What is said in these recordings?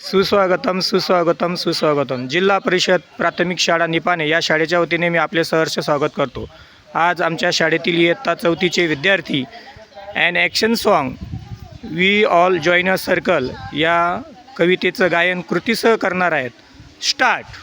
सुस्वागतम सुस्वागतम सुस्वागतम. जिल्हा परिषद प्राथमिक शाळा निपाणे या शाळेच्या वतीने मी आपले सहर्ष स्वागत करतो. आज आमच्या शाळेतील इयत्ता चौथीचे विद्यार्थी and action song we all join a circle या कवितेचं गायन कृतीसह करणार आहेत. स्टार्ट.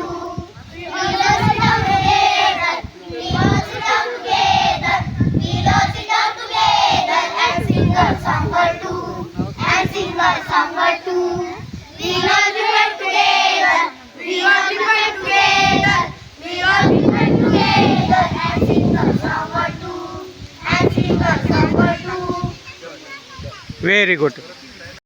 very good.